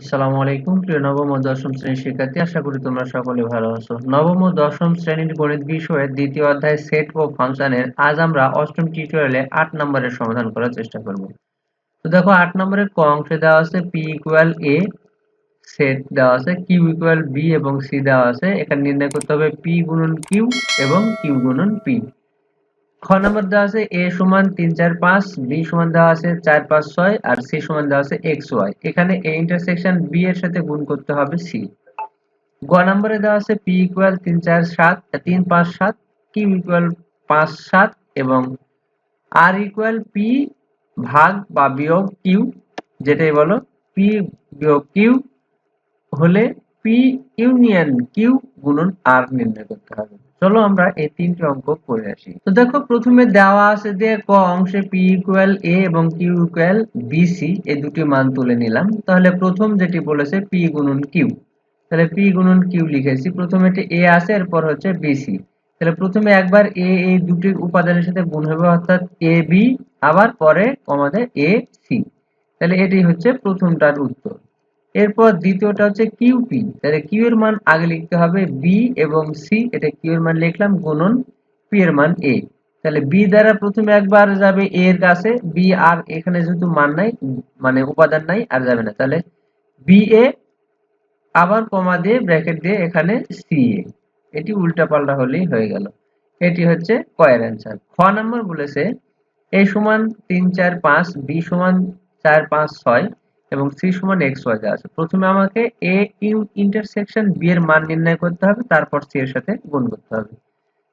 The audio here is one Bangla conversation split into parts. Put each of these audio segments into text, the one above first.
আসসালামু আলাইকুম, প্রিয় নবম ও দশম শ্রেণির শিক্ষার্থী। আশা করি তোমরা সকলে ভালো আছো। নবম ও দশম শ্রেণির গণিত বিষয়ের দ্বিতীয় অধ্যায় সেট ও ফাংশনের আজ আমরা অষ্টম টিউটোরিয়ালে আট নম্বরের সমাধান করার চেষ্টা করব। তো দেখো, আট নম্বরের ক অংশে দেওয়া আছে পি ইকুয়াল এ সেট দেওয়া আছে কিউ ইকুয়াল বি এবং সি দেওয়া আছে। এখানে নির্ণয় করতে হবে পি গুণন কিউ এবং কিউ গুণন পি খ নম্বর দেওয়া আছে এ সমান তিন চার পাঁচ, বি সমান দেওয়া আছে চার পাঁচ ছয়, আর সি সমান দেওয়া আছে এক্স ওয়াই। এখানে এ ইন্টারসেকশন বি এর সাথে গুণ করতে হবে সি গ নম্বরে দেওয়া আছে পি ইকুয়াল তিন চার সাত তিন পাঁচ সাত কিউ ইকুয়াল পাঁচ সাত, এবং আর ইকুয়াল পি ভাগ বা বিয়োগ কিউ যেটাই বলো পি বিয়োগ কিউ হলে পি ইউনিয়ন কিউ গুণন আর নির্ণয় করতে হবে। চলো আমরা এই তিনটি অঙ্ক করে আসি। তো দেখো, প্রথমে দেওয়া আছে যে ক অংশে পি ইকুয়াল এ এবং কিউ ইকুয়াল বিসি এই দুটি মান তুলে নিলাম। তাহলে প্রথম যেটি বলেছে পি গুণন কিউ তাহলে পি গুণন কিউ লিখেছি। প্রথমে এটি এ আছে, এরপর হচ্ছে বিসি তাহলে প্রথমে একবার এ এই দুটি উপাদানের সাথে গুণ হবে, অর্থাৎ এ বি আবার পরে আমাদের এ সি তাহলে এটি হচ্ছে প্রথমটার উত্তর। এরপর দ্বিতীয়টা হচ্ছে কিউপি তাহলে কিউ এর মান আগে লিখতে হবে বি এবং সি এটা কিউ এর মান লিখলাম গুণন পি এর মান এ তাহলে বি দ্বারা প্রথমে একবার যাবে এ এর কাছে বি আর এখানে যেহেতু মান নাই মানে উপাদান নাই, আর যাবে না। তাহলে বি এ আবার কমা দিয়ে ব্র্যাকেট দিয়ে এখানে সি এ এটি উল্টা পাল্টা হলেই হয়ে গেল। এটি হচ্ছে কয়ের অ্যান্সার খ নাম্বার বলেছে এ সমান তিন চার পাঁচ বি সমান চার পাঁচ ছয় এবং সি সমান এক্স ওয়াই দেওয়া আছে। প্রথমে আমাকে এ ইউ ইন্টারসেকশন বি এর মান নির্ণয় করতে হবে, তারপর সি এর সাথে গুণ করতে হবে।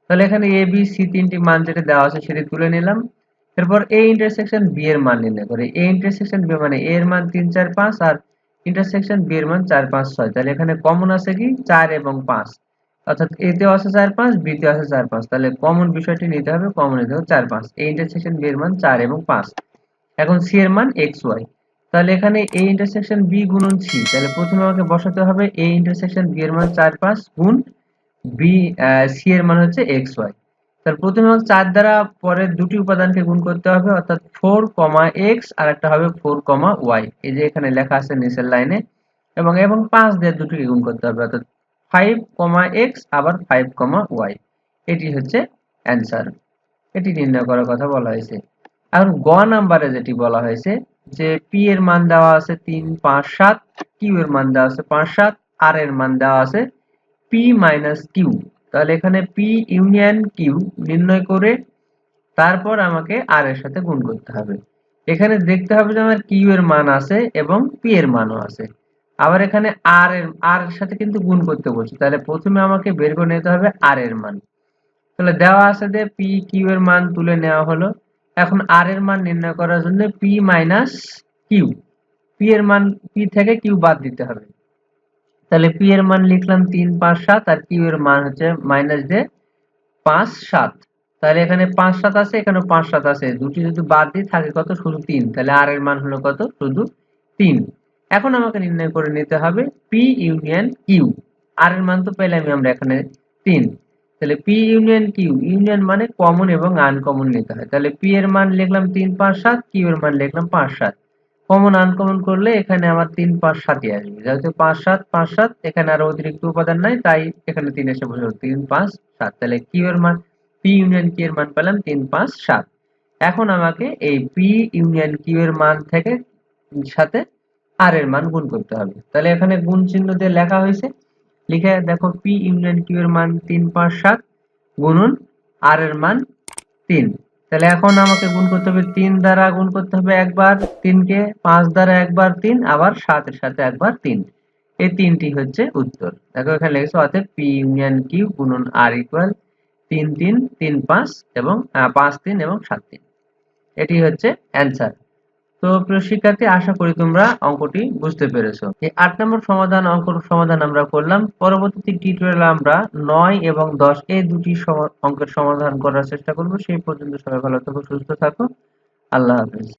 তাহলে এখানে এ বি সি তিনটি মান যেটা দেওয়া আছে সেটি তুলে নিলাম। এরপর এ ইন্টারসেকশন বি এর মান নির্ণয় করে। এ ইন্টারসেকশন বি মানে এ এর মান তিন, চার, পাঁচ আর ইন্টারসেকশন বি এর মান চার, পাঁচ, ছয়। তাহলে এখানে কমন আছে কি? চার এবং পাঁচ। অর্থাৎ এ তেও আছে চার, পাঁচ বি তে আছে চার, পাঁচ। তাহলে কমন বিষয়টি নিতে হবে কমন নিতে হবে চার, পাঁচ। এ ইন্টারসেকশন বি এর মান চার এবং পাঁচ। এখন সি এর মান এক্স ওয়াই তাহলে এখানে এ ইন্টারসেকশন বি গুণন সি তাহলে প্রথমে আমাকে বসাতে হবে এ ইন্টারসেকশন বি এর মান চার পাঁচ গুণ বি সি এর মান হচ্ছে এক্স ওয়াই তাহলে প্রথমে আমাকে চার দ্বারা পরের দুটি উপাদানকে গুণ করতে হবে, অর্থাৎ ফোর কমা এক্স আর একটা হবে ফোর কমা ওয়াই এই যে এখানে লেখা আছে নিচের লাইনে। এবং এবং পাঁচ দিয়ে দুটিকে গুণ করতে হবে, অর্থাৎ ফাইভ কমা এক্স আবার ফাইভ কমা ওয়াই এটি হচ্ছে অ্যান্সার এটি নির্ণয় করার কথা বলা হয়েছে। এখন গ নাম্বারে যেটি বলা হয়েছে যে পি এর মান দেওয়া আছে তিন, পাঁচ, সাত কিউ এর মান দেওয়া আছে পাঁচ, সাত আর এর মান দেওয়া আছে পি মাইনাস কিউ তাহলে এখানে পি ইউনিয়ন কিউ নির্ণয় করে তারপর আমাকে আর এর সাথে গুণ করতে হবে। এখানে দেখতে হবে যে আমার কিউ এর মান আছে এবং পি এর মানও আছে। আবার এখানে আর এর আর এর সাথে কিন্তু গুণ করতে বলছি। তাহলে প্রথমে আমাকে বের করে নিতে হবে আর এর মান। তাহলে দেওয়া আছে যে পি কিউ এর মান তুলে নেওয়া হলো। এখন আর এর মান নির্ণয় করার জন্য পি মাইনাস কিউ পি এর মান পি থেকে কিউ বাদ দিতে হবে। তাহলে পি এর মান লিখলাম তিন, পাঁচ, সাত, আর কিউ এর মান হচ্ছে মাইনাস দিয়ে পাঁচ, সাত। তাহলে এখানে পাঁচ, সাত আছে এখানে পাঁচ, সাত আছে। দুটি যদি বাদ দিই, থাকে কত? শুধু তিন। তাহলে আর এর মান হলো কত? শুধু তিন। এখন আমাকে নির্ণয় করে নিতে হবে পি ইউনিয়ন কিউ আর এর মান তো পেলাম আমরা এখানে তিন। তাহলে পি ইউনিয়ন কিউ ইউনিয়ন মানে কমন এবং আনকমন নিতে হয়। তাহলে পি এর মান লিখলাম তিন পাঁচ সাত কিউ এর মান লিখলাম পাঁচ সাত। কমন আনকমন করলে এখানে আমার তিন পাঁচ সাতই আসবে। যেহেতু পাঁচ সাত পাঁচ সাত, এখানে আরও অতিরিক্ত উপাদান নাই, তাই এখানে তিন এসে বসে তিন পাঁচ সাত। তাহলে কিউ এর মান পি ইউনিয়ন কিউ এর মান পেলাম তিন পাঁচ সাত। এখন আমাকে এই পি ইউনিয়ন কিউ এর মান থেকে সাথে আর এর মান গুণ করতে হবে। তাহলে এখানে গুণ চিহ্ন দিয়ে লেখা হয়েছে। লিখে দেখো পি ইউনিয়ন কিউ এর মান তিন পাঁচ সাত গুণন আর এর মান তিন। তাহলে এখন আমাকে গুণ করতে হবে তিন দ্বারা গুণ করতে হবে একবার তিনকে পাঁচ দ্বারা একবার তিন, আবার সাতের সাথে একবার তিন। এই তিনটি হচ্ছে উত্তর। দেখো এখানে লিখেছে অর্থাৎ পি ইউনিয়ন কিউ গুণন আর ইকুয়াল তিন তিন তিন, পাঁচ এবং পাঁচ, তিন এবং সাত, তিন। এটি হচ্ছে অ্যান্সার তো প্রিয় শিক্ষার্থী, আশা করি তোমরা অঙ্কটি বুঝতে পেরেছ। এই আট নম্বর সমাধান, অঙ্ক সমাধান আমরা করলাম। পরবর্তীতে টিউটোরিয়ালে আমরা নয় এবং দশ এই দুটি অঙ্কের সমাধান করার চেষ্টা করব। সেই পর্যন্ত সবাই ভালো থাকো, সুস্থ থাকো। আল্লাহ হাফিজ।